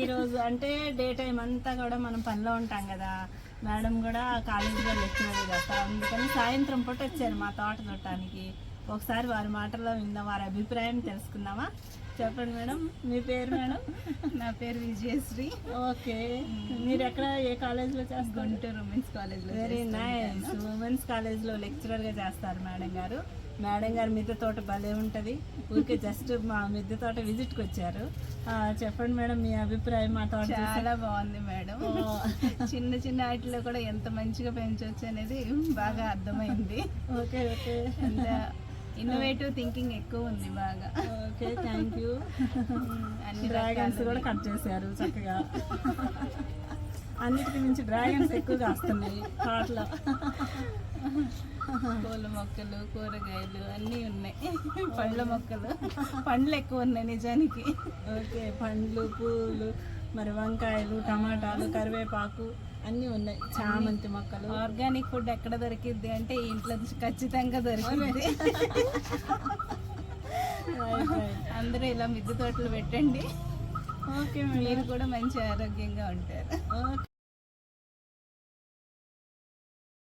ఈ రోజు అంటే డే టైం అంతా కూడా మనం పనిలో ఉంటాం కదా. మేడం కూడా కాలేజీలో లెక్చరర్ చేస్తారు అందుకని సాయంత్రం పూట వచ్చారు మా తోట చూడటానికి. ఒకసారి వారి మాటల్లో విందాం వారి అభిప్రాయం తెలుసుకుందామా? చెప్పండి మేడం. మీ పేరు మేడం? నా పేరు విజయశ్రీ. ఓకే. మీరు ఎక్కడ ఏ కాలేజ్లో చేస్తారు? గుంటూరు ఉమెన్స్ కాలేజ్లో వెరీ నైస్ ఉమెన్స్ కాలేజ్లో లెక్చరర్గా చేస్తారు మేడం గారు. మేడం గారు మిద్దె తోట భలే ఉంటుంది. ఊరికే జస్ట్ మా మిద్దె తోట విజిట్కి వచ్చారు. చెప్పండి మేడం మీ అభిప్రాయం మా తోట. చాలా బాగుంది మేడం. చిన్న చిన్న వాటిలో కూడా ఎంత మంచిగా పెంచవచ్చు అనేది బాగా అర్థమైంది. Okay okay. ఇన్నోవేటివ్ థింకింగ్ ఎక్కువ ఉంది బాగా. ఓకే థ్యాంక్ యూ అన్ని డ్రాగన్స్ కూడా కట్ చేశారు చక్కగా. అన్నిటికి మించి డ్రాగన్స్ ఎక్కువగా వస్తున్నాయి తోటలో పూల మొక్కలు కూరగాయలు అన్నీ ఉన్నాయి. పండ్ల మొక్కలు. పండ్లు ఎక్కువ ఉన్నాయి నిజానికి. ఓకే పండ్లు పూలు మరి వంకాయలు టమాటాలు కరివేపాకు అన్నీ ఉన్నాయి. చామంతి మొక్కలు. ఆర్గానిక్ ఫుడ్ ఎక్కడ దొరికిద్ది అంటే ఇంట్లో ఖచ్చితంగా దొరికింది అందరూ ఇలా మిద్దె తోటలు పెట్టండి. ఓకే మీరు కూడా మంచి ఆరోగ్యంగా ఉంటారు. ఓకే.